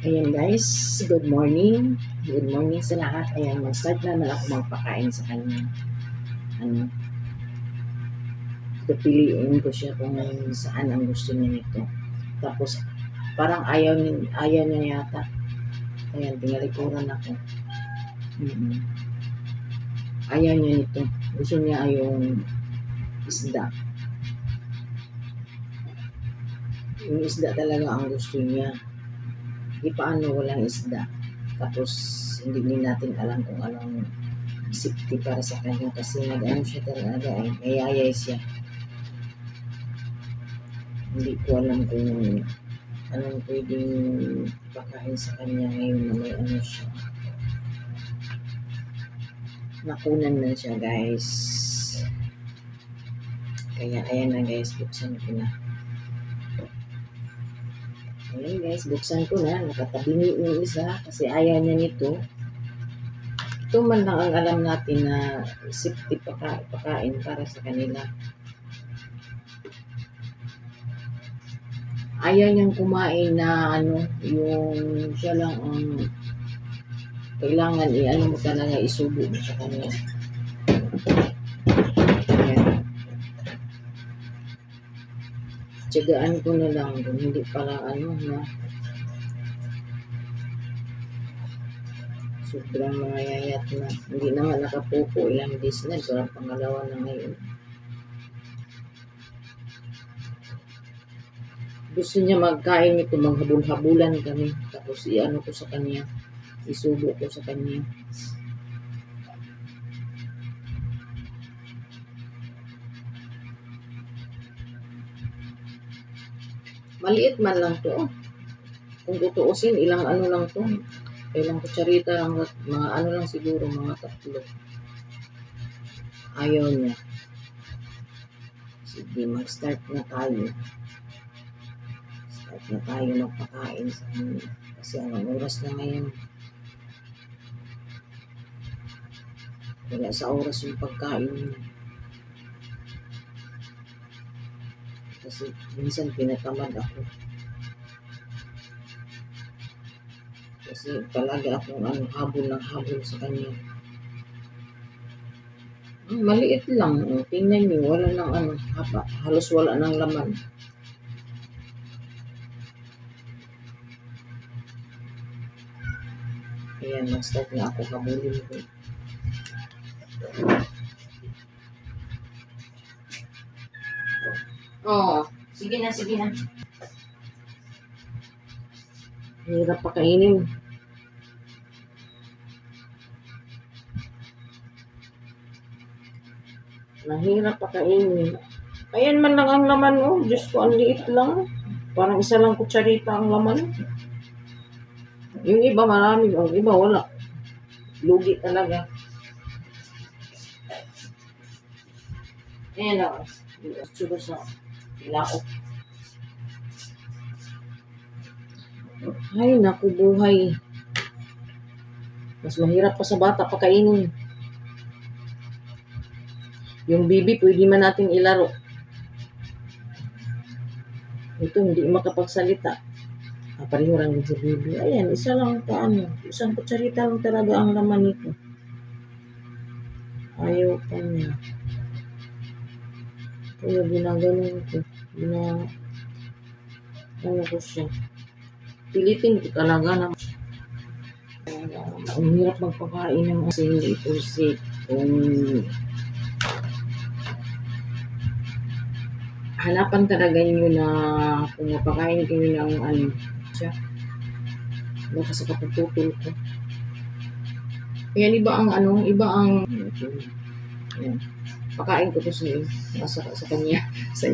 Ayan guys, good morning. Good morning sa lahat. Ayan, mag-start na na ako magpakain sa kanya. Ano, pipiliin ko siya kung saan ang gusto niya nito. Tapos, parang ayaw, ayaw niya yata. Ayan, tinalikuran ako. mm Ayaw niya nito. Gusto niya yung isda. Yung isda talaga ang gusto niya di paano walang isda. Tapos, hindi din natin alam kung anong safety para sa kanya kasi nag-ano siya talaga eh, mayayay siya. Hindi ko alam kung anong pwedeng pakain sa kanya ngayon na may ano siya. Nakunan na siya guys. Kaya ayan na guys, buksan ko na. Ayan guys, buksan ko na. Nakatabingi yung isa kasi ayaw niya nito. Ito man lang ang alam natin na safety paka, pakain para sa kanila. Ayaw niyang kumain na ano, yung siya lang ang kailangan i-ano mo talaga isubo mo sa kanya. Tiyagaan ko na lang kung hindi pala ano na sobrang mangayayat na. Hindi naman nakapupo ilang days na. Ang pangalawa na ngayon. Gusto niya magkain ito, maghabol-habulan kami. Tapos i-ano ko sa kanya. Isubo ko sa kanya. Maliit man lang to. Kung tutuusin, ilang ano lang to. Ilang kutsarita lang, mga ano lang siguro, mga tatlo. Ayaw niya. Sige, mag-start na tayo. Start na tayo magpakain sa kanya. Kasi ang oras na ngayon. Wala sa oras yung pagkain niya. Kasi minsan pinatamad ako. Kasi talaga akong ano, habol ng habol sa kanya. Maliit lang. Tingnan niyo, wala nang ano, haba. Halos wala nang laman. Ayan, nag-start na ako habulin ko. Oo. Sige na, sige na. Hirap pa kainin. Mahirap pa kainin. Ayan man lang ang laman, oh. Diyos ko, ang liit lang. Parang isa lang kutsarita ang laman. Yung iba marami, ang iba wala. Lugi talaga. Ayan lang. Sugar sa ilaok. Ay, naku buhay. Mas mahirap pa sa bata pakainin. Yung bibi, pwede man natin ilaro. Ito, hindi makapagsalita. Ah, pareho lang din bibi. Ayan, isa lang pa ano. Isang kutsarita lang talaga ang laman nito. Ayaw pa niya. Kaya ginaganon ko. Gina... Ano ko siya. Pilitin ko talaga na ang hirap magpakain ng kasi hindi ito si kung hanapan talaga nyo na kung mapakain kayo ng ano siya baka sa kapatutol ko yan iba ang ano iba ang yan. Pakain ko to sa sa, sa kanya sa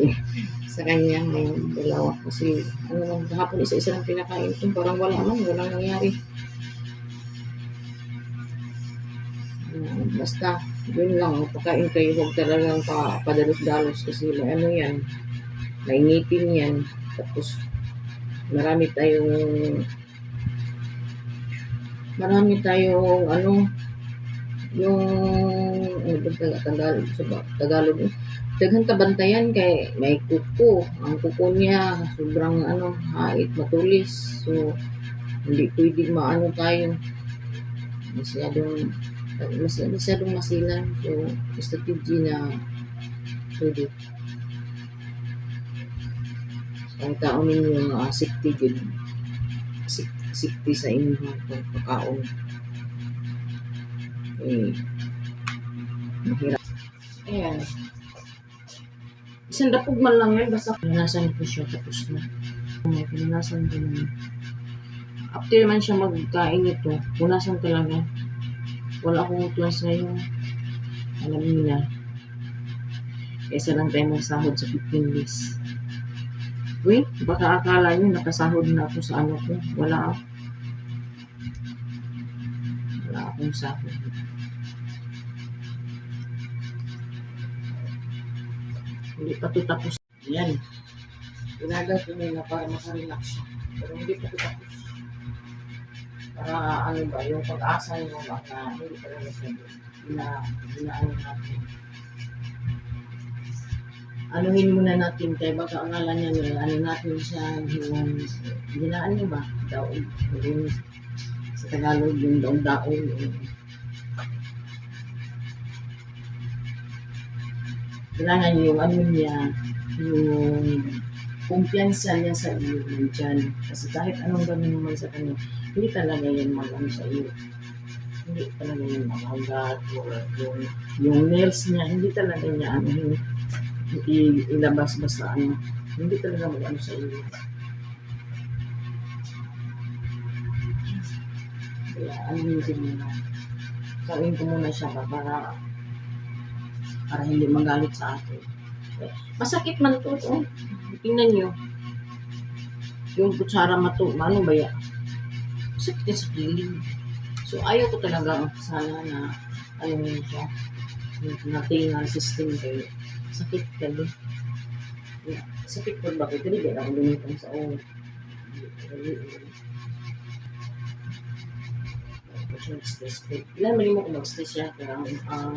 sa kanya ngayon dalawa. Kasi ano lang kahapon isa-isa lang pinakain ko parang wala man walang nangyari. Basta yun lang pagkain kayo huwag talagang pa, padalos-dalos kasi ano yan may yan. Tapos marami tayong marami tayong ano yung ano ba taga- Tagalog sa Tagalog eh. daghang kabantayan kay may kuko ang kuko niya sobrang ano hait matulis so Hindi pwede maano tayo. Masyadong mas, masyadong masilan. So, strategy na pwede. Ang taon ninyo uh, safety good. Sik- Safety sa inyong pagkakaon. Eh, mahirap. Ayan. Isang dapog lang yan, basta pinanasan ko siya tapos na. May pinanasan ko na. After man siya magkain ito, punasan talaga. Wala akong tuwas ngayon. Alam niyo na. Kaysa lang tayo magsahod sa 15 days. Uy, baka akala niyo nakasahod na ako sa ano ko. Wala ako. Wala akong sahod. Hindi pa ito tapos. Yan. Ginagawa ko muna para makarelax siya. Pero hindi pa ito tapos. Para ano ba, yung pag-asa nyo ba na hindi talaga siya na ginaano natin. Anuhin muna natin kay baka akala niya nila, ano natin siya yung ginaan ba? Daon. Yung sa Tagalog yung daon-daon. Yung, kailangan yung ano niya, yung kumpiyansa niya sa iyo nandyan. Kasi kahit anong gawin mo man sa kanya, hindi talaga yan mag-ano sa iyo. Hindi talaga yan mag-agat or yung, yung nails niya, hindi talaga niya ano yung ilabas basta ano. Hindi talaga mag-ano sa iyo. Kaya ano yung muna. Gawin ko muna siya pa para para hindi magalit sa akin. Masakit man to. Oh. Tingnan nyo. Yung kutsara mato, ano ba yan? Masakit sa killing. So, ayaw ko talaga sana na, alam mo siya, yung natingan system kayo. Sakit ka din. Yeah. Sakit ko bakit? Hindi ba ako lumitang sa o. stress Ilan mali mo kung mag-stress siya, pero um,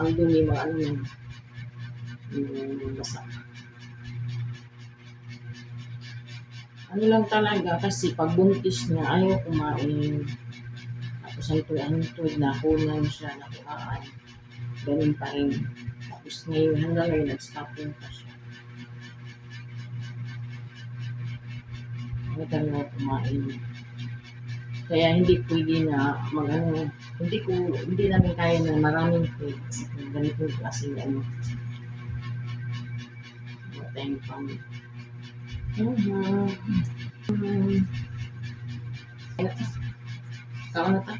ang dumi mga ano yung yung. Ano lang talaga, kasi pag buntis niya, ayaw kumain. Tapos ay ito, ano ito, nakunan siya, nakuhaan. Ganun pa rin. Tapos ngayon, hanggang ngayon, nag-stopping pa siya. Ano talaga kumain. Kaya hindi pwede na mag ano, hindi ko, hindi namin kaya ng maraming food kasi ganito kasi ano, wala tayong pang? Kaon na ta?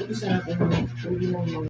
Ito sarap yung hindi mo